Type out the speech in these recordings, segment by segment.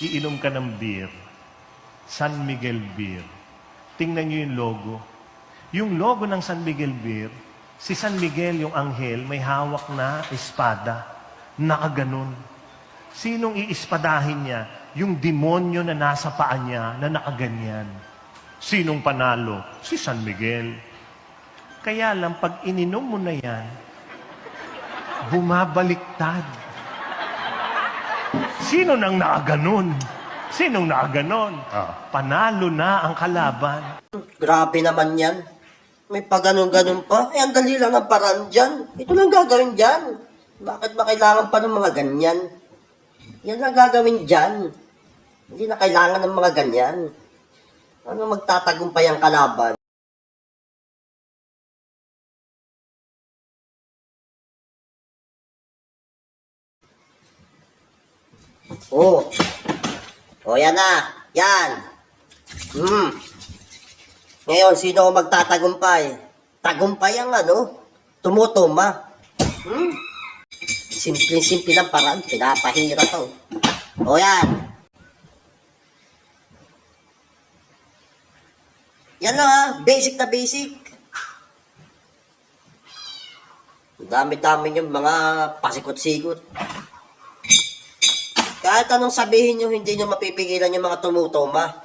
iinom ka ng beer. San Miguel Beer. Tingnan niyo yung logo. Yung logo ng San Miguel Beer, si San Miguel, yung anghel, may hawak na espada. Nakaganon. Sinong iispadahin niya? Yung demonyo na nasa paa niya na nakaganyan. Sinong panalo? Si San Miguel. Kaya lang, pag ininom mo na yan, bumabaliktad. Sino nang nakaganon? Sinong nakaganon? Panalo na ang kalaban. Grabe naman yan. May pa ganun-ganun pa. Eh, ang dali lang ang paraan dyan. Ito lang gagawin dyan. Bakit ba kailangan pa ng mga ganyan? Yan lang gagawin dyan. Hindi na kailangan ng mga ganyan. Ano magtatagumpay ang kalaban? Oh. Oh, yan na. Yan. Hmm. Ngayon, sino ang magtatagumpay? Tagumpay ang ano? Tumutuma. Hmm? Simple-simple lang parang pinapahira to. O yan. Yan lang ha. Basic na basic. Dami-dami yung mga pasikot-sikot. Kahit anong sabihin nyo, hindi nyo mapipigilan yung mga tumutuma.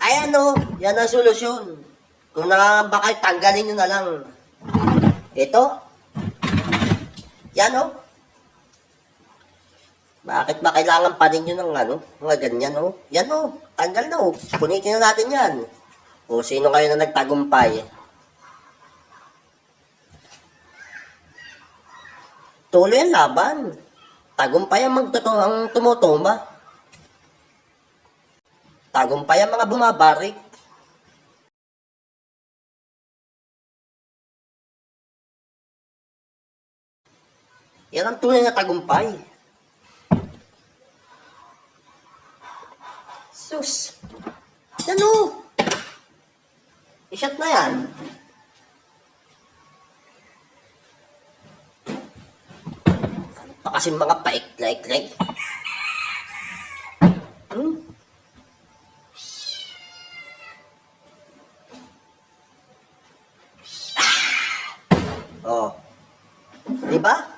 Ay ano, yan ang solusyon. Kung nangangamba kayo, tanggalin nyo na lang. Ito. Yan o. Bakit ba kailangan pa rin nyo ng ano, mga ganyan o? Yan o, tanggal na o. Punitin na natin yan. O sino kayo na nagtagumpay? Tuloy ang laban. Tagumpay ang magtotoo ang tumutuma. Tagumpay ang mga bumabarik. Yan ang tunay na tagumpay. Sus. Yan o. I-shot na yan. Ano pa kasi mga paik-like-like? Hmm? Oh. Di ba?